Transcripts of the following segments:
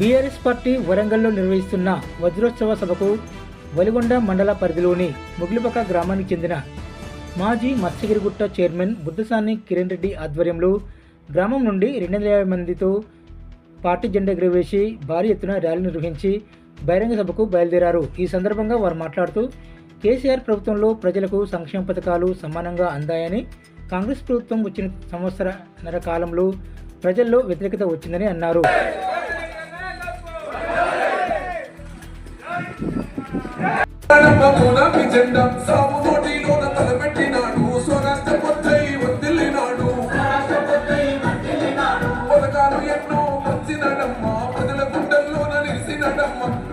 BRS party వరంగల్లో నిర్వహిస్తున్న వజ్రోత్సవ సభకు వలిగొండ మండల పరిధిలోని ముగిలిపక గ్రామానికి చెందిన మాజీ మత్స్యగిరిగుట్ట చైర్మన్ బుద్ధసాని కిరణ్ రెడ్డి ఆధ్వర్యంలో గ్రామం నుండి రెండు వందల యాభై మందితో పార్టీ జెండా ఎగురవేసి భారీ ఎత్తున ర్యాలీ నిర్వహించి బహిరంగ సభకు బయలుదేరారు. ఈ సందర్భంగా వారు మాట్లాడుతూ కేసీఆర్ ప్రభుత్వంలో ప్రజలకు సంక్షేమ పథకాలు సమానంగా అందాయని కాంగ్రెస్ ప్రభుత్వం వచ్చిన సంవత్సరన్నర కాలంలో ప్రజల్లో వ్యతిరేకత వచ్చిందని అన్నారు.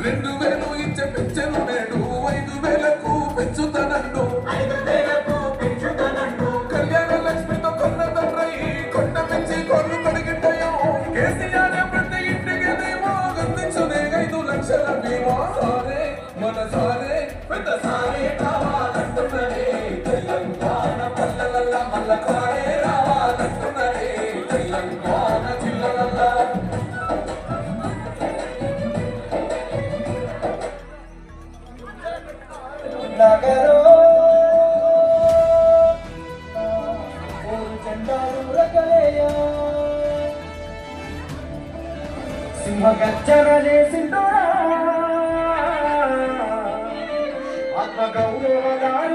రెండు వేలు ఇచ్చే పెంచను నేడు ఐదు వేలకు పెంచుతానన్ను. ఐదు వేలకు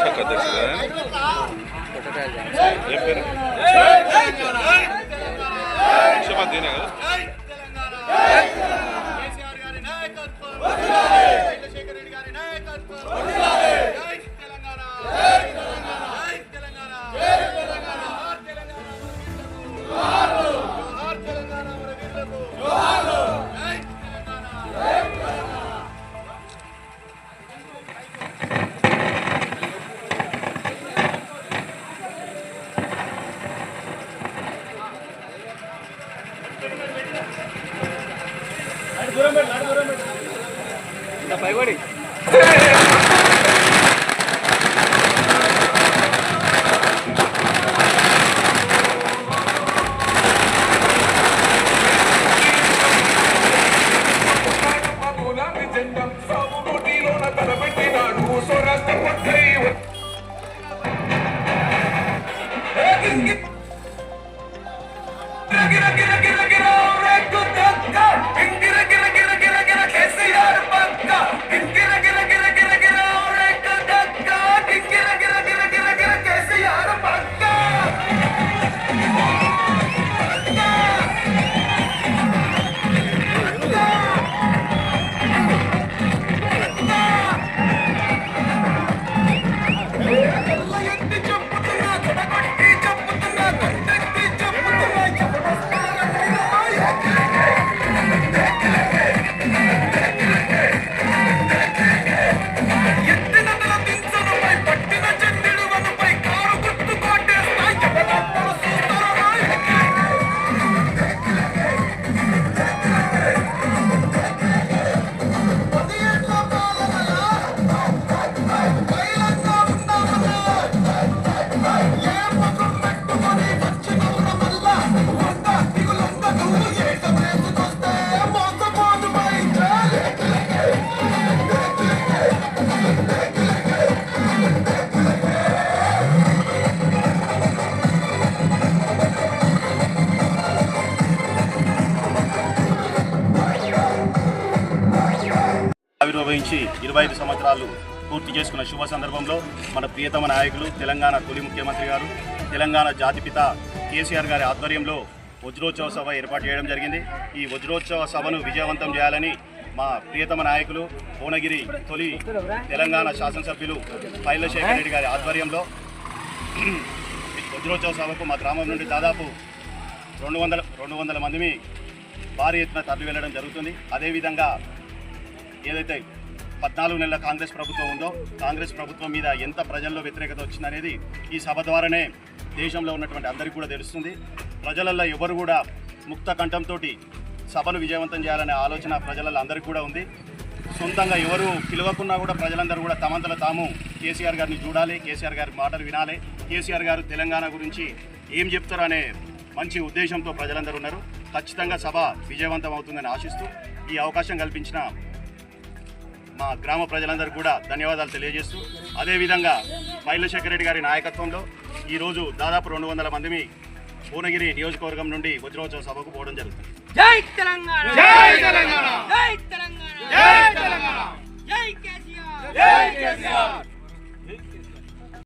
శాఖ అధ్యక్షుడు ఏం పేరు? ముఖ్యమంత్రి దీనే కదా? भाई बड़ी నిర్వహించి ఇరవై ఐదు సంవత్సరాలు పూర్తి చేసుకున్న శుభ సందర్భంలో మన ప్రియతమ నాయకులు తెలంగాణ తొలి ముఖ్యమంత్రి గారు తెలంగాణ జాతిపిత కేసీఆర్ గారి ఆధ్వర్యంలో వజ్రోత్సవ సభ ఏర్పాటు చేయడం జరిగింది. ఈ వజ్రోత్సవ సభను విజయవంతం చేయాలని మా ప్రియతమ నాయకులు భువనగిరి తొలి తెలంగాణ శాసనసభ్యులు పైలశేఖర్ రెడ్డి గారి ఆధ్వర్యంలో వజ్రోత్సవ సభకు మా గ్రామం నుండి దాదాపు రెండు వందల రెండు వందల మందిని భారీ ఎత్తున తరలి వెళ్ళడం జరుగుతుంది. అదేవిధంగా ఏదైతే పద్నాలుగు నెలల కాంగ్రెస్ ప్రభుత్వం ఉందో కాంగ్రెస్ ప్రభుత్వం మీద ఎంత ప్రజల్లో వ్యతిరేకత వచ్చిందనేది ఈ సభ ద్వారానే దేశంలో ఉన్నటువంటి అందరికీ కూడా తెలుస్తుంది. ప్రజలలో ఎవరు కూడా ముక్త కంఠంతో సభను విజయవంతం చేయాలనే ఆలోచన ప్రజలలో అందరికీ కూడా ఉంది. సొంతంగా ఎవరు పిలవకున్నా కూడా ప్రజలందరూ కూడా తమంతల తాము కేసీఆర్ గారిని చూడాలి కేసీఆర్ గారి మాటలు వినాలి. కేసీఆర్ గారు తెలంగాణ గురించి ఏం చెప్తారు అనే మంచి ఉద్దేశంతో ప్రజలందరూ ఉన్నారు. ఖచ్చితంగా సభ విజయవంతం అవుతుందని ఆశిస్తూ ఈ అవకాశం కల్పించిన మా గ్రామ ప్రజలందరికీ కూడా ధన్యవాదాలు తెలియజేస్తూ అదేవిధంగా మైలశేఖర రెడ్డి గారి నాయకత్వంలో ఈరోజు దాదాపు రెండు వందల మందిని భువనగిరి నియోజకవర్గం నుండి వజ్రోత్సవ సభకు పోవడం జరుగుతుంది. జై తెలంగాణ! జై తెలంగాణ! జై తెలంగాణ! జై తెలంగాణ! జై కేసీఆర్! జై కేసీఆర్!